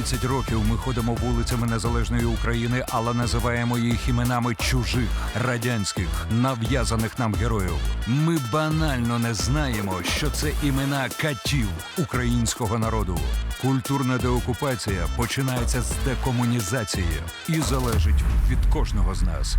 30 років ми ходимо вулицями незалежної України, але називаємо їх іменами чужих радянських нав'язаних нам героїв. Ми банально не знаємо, що це імена катів українського народу. Культурна деокупація починається з декомунізації і залежить від кожного з нас.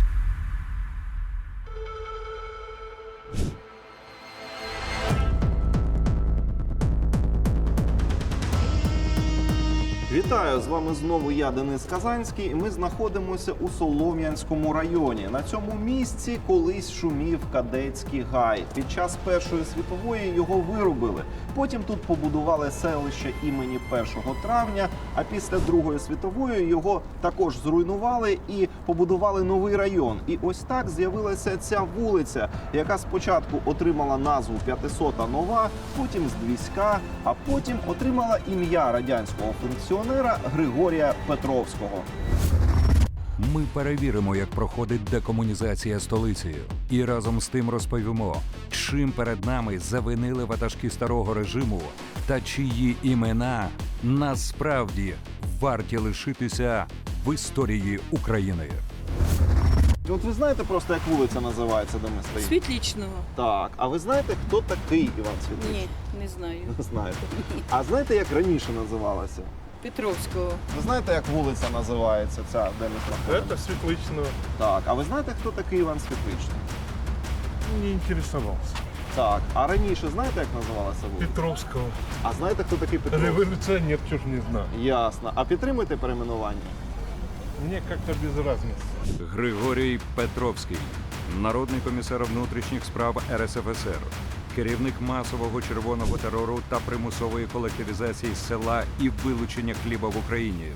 Вітаю з вами знову я, Денис Казанський. і Ми знаходимося у Солом'янському районі. На цьому місці колись шумів кадетський гай. Під час Першої світової його вирубили. Потім тут побудували селище імені 1 травня. А після Другої світової його також зруйнували і побудували новий район. І ось так з'явилася ця вулиця, яка спочатку отримала назву 500 нова, потім Здвіська, а потім отримала ім'я радянського функціонера Григорія Петровського. Ми перевіримо, як проходить декомунізація столиці, і разом з тим розповімо, чим перед нами завинили ватажки старого режиму та чиї імена насправді варті лишитися в історії України. От ви знаєте просто, як вулиця називається, де ми стоїмо? Світлічного? Так, а ви знаєте, хто такий Іван Світличний? Ні, не знаю. Не знаєте. А знаєте, як раніше називалася? Петровського. Ви знаєте, як вулиця називається ця, де ми знаходимося? Это Светличного. Так, а ви знаєте, хто такий Іван Світличний? Не интересовался. Так, а раніше знаєте, як називалася вулиця? Петровского. А знаєте, хто такий Петро? Революционер, чё ж не знаю. Ясно. А підтримуєте перейменування? Мне как-то без разницы. Григорій Петровський, народний комісар внутрішніх справ РСФСР, керівник масового червоного терору та примусової колективізації села і вилучення хліба в Україні,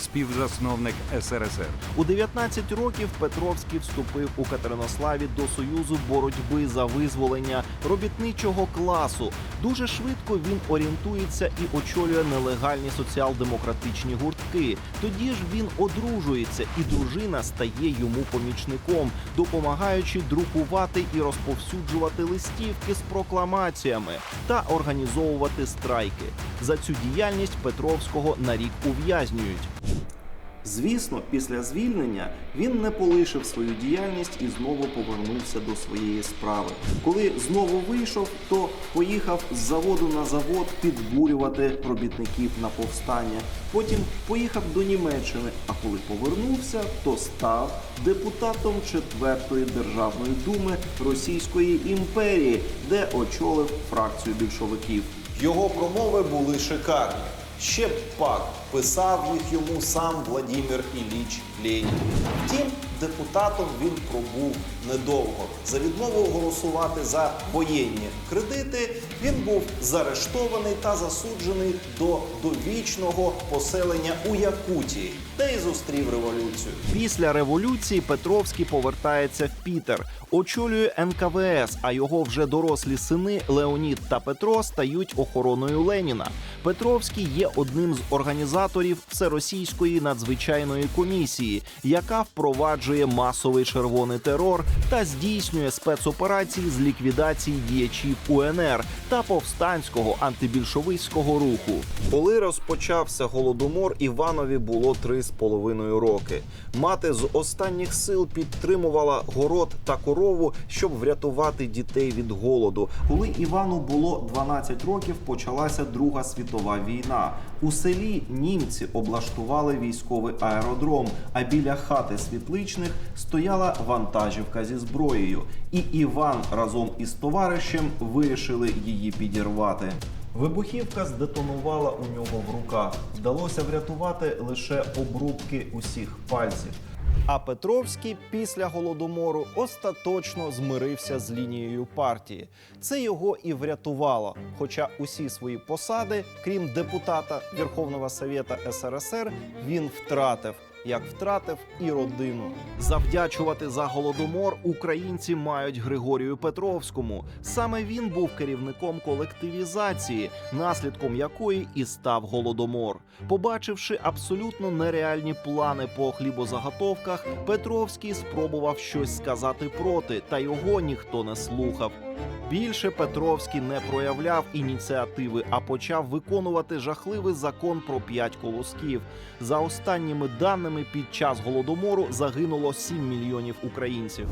співзасновник СРСР. У 19 років Петровський вступив у Катеринославі до Союзу боротьби за визволення робітничого класу. Дуже швидко він орієнтується і очолює нелегальні соціал-демократичні гуртки. Тоді ж він одружується, і дружина стає йому помічником, допомагаючи друкувати і розповсюджувати листівки з прокламаціями та організовувати страйки. За цю діяльність Петровського на рік ув'язнюють. Звісно, після звільнення він не полишив свою діяльність і знову повернувся до своєї справи. Коли знову вийшов, то поїхав з заводу на завод підбурювати робітників на повстання. Потім поїхав до Німеччини. А коли повернувся, то став депутатом четвертої державної думи Російської імперії, де очолив фракцію більшовиків. Його промови були шикарні. Ще пак писав їх йому сам Владимир Ілліч Ленін. Втім, депутатом він пробув недовго. За відмову голосувати за воєнні кредити він був заарештований та засуджений до довічного поселення у Якутії, де й зустрів революцію. Після революції Петровський повертається в Пітер, очолює НКВС, а його вже дорослі сини Леонід та Петро стають охороною Леніна. Петровський є одним з організаторів всеросійської надзвичайної комісії, яка впроваджує масовий червоний терор та здійснює спецоперації з ліквідації діячів УНР та повстанського антибільшовицького руху. Коли розпочався голодомор, Іванові було три з половиною роки. Мати з останніх сил підтримувала город та корову, щоб врятувати дітей від голоду. Коли Івану було 12 років, почалася Друга світова війна. У селі німці облаштували військовий аеродром. А біля хати світличних стояла вантажівка зі зброєю. І Іван разом із товаришем вирішили її підірвати. Вибухівка здетонувала у нього в руках. Вдалося врятувати лише обрубки усіх пальців. А Петровський після голодомору остаточно змирився з лінією партії. Це його і врятувало. Хоча усі свої посади, крім депутата Верховного Совєта СРСР, він втратив. Як втратив і родину. Завдячувати за голодомор українці мають Григорію Петровському. Саме він був керівником колективізації, наслідком якої і став голодомор. Побачивши абсолютно нереальні плани по хлібозаготовках, Петровський спробував щось сказати проти, та його ніхто не слухав. Більше Петровський не проявляв ініціативи, а почав виконувати жахливий закон про п'ять колосків. За останніми даними, під час голодомору загинуло 7 мільйонів українців.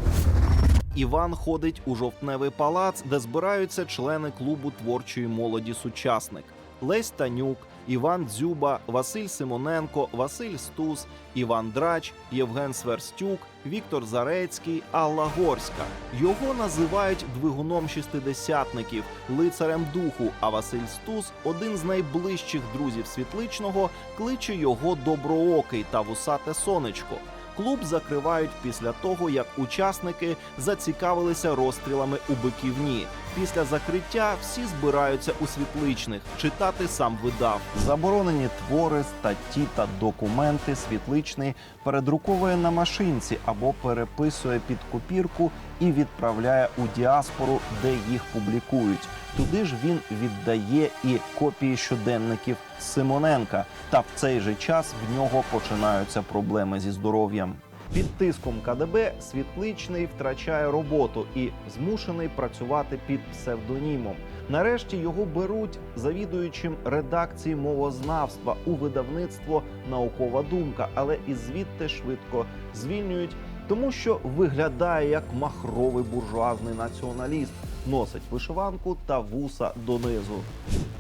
Іван ходить у жовтневий палац, де збираються члени клубу творчої молоді Сучасник. Лесь Танюк, Іван Дзюба, Василь Симоненко, Василь Стус, Іван Драч, Євген Сверстюк, Віктор Зарецький, Алла Горська. Його називають двигуном шістидесятників, лицарем духу. А Василь Стус, один з найближчих друзів світличного, кличе його доброокий та вусате сонечко. Клуб закривають після того, як учасники зацікавилися розстрілами у Биківні. Після закриття всі збираються у світличних. Читати сам видав. Заборонені твори, статті та документи світличний передруковує на машинці або переписує під копірку і відправляє у діаспору, де їх публікують. Туди ж він віддає і копії щоденників Симоненка. Та в цей же час в нього починаються проблеми зі здоров'ям. Під тиском КДБ світличний втрачає роботу і змушений працювати під псевдонімом. Нарешті його беруть завідуючим редакції мовознавства у видавництво Наукова думка, але і звідти швидко звільнюють, тому що виглядає як махровий буржуазний націоналіст. Носить вишиванку та вуса донизу.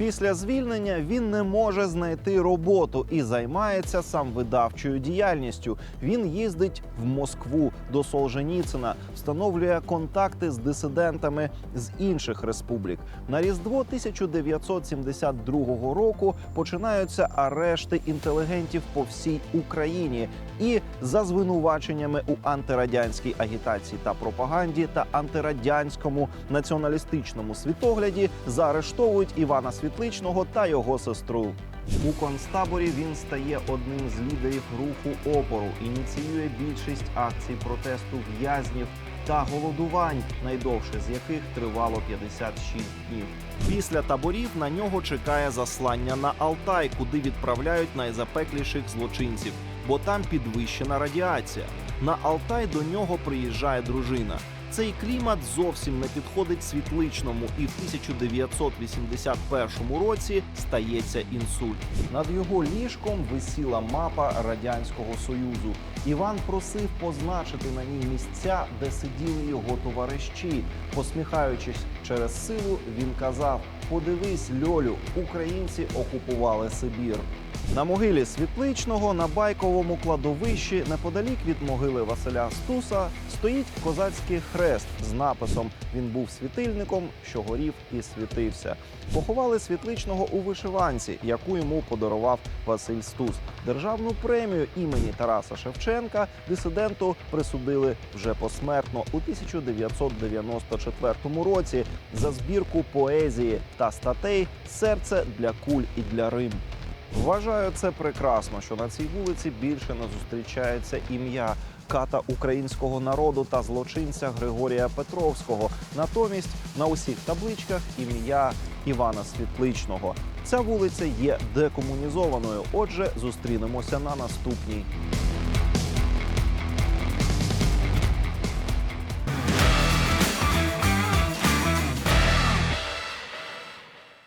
Після звільнення він не може знайти роботу і займається сам видавчою діяльністю. Він їздить в Москву до Солженіцина, встановлює контакти з дисидентами з інших республік. На різдво 1972 року починаються арешти інтелігентів по всій Україні і за звинуваченнями у антирадянській агітації та пропаганді та антирадянському націоналістичному світогляді заарештовують Івана Світличного та його сестру. У концтаборі він стає одним з лідерів руху опору, ініціює більшість акцій протесту в'язнів та голодувань, найдовше з яких тривало 56 днів. Після таборів на нього чекає заслання на Алтай, куди відправляють найзапекліших злочинців, бо там підвищена радіація. На Алтай до нього приїжджає дружина. Цей клімат зовсім не підходить світличному, і в 1981 році стається інсульт. Над його ліжком висіла мапа радянського союзу. Іван просив позначити на ній місця, де сиділи його товариші. Посміхаючись через силу, він казав: Подивись, Льолю, українці окупували Сибір. На могилі світличного на байковому кладовищі, неподалік від могили Василя Стуса, стоїть козацький хрест з написом Він був світильником, що горів і світився. Поховали світличного у вишиванці, яку йому подарував Василь Стус. Державну премію імені Тараса Шевченка дисиденту присудили вже посмертно у 1994 році за збірку поезії та статей Серце для куль і для Рим. Вважаю це прекрасно, що на цій вулиці більше не зустрічається ім'я ката українського народу та злочинця Григорія Петровського. Натомість на усіх табличках ім'я Івана Світличного. Ця вулиця є декомунізованою. Отже, зустрінемося на наступній.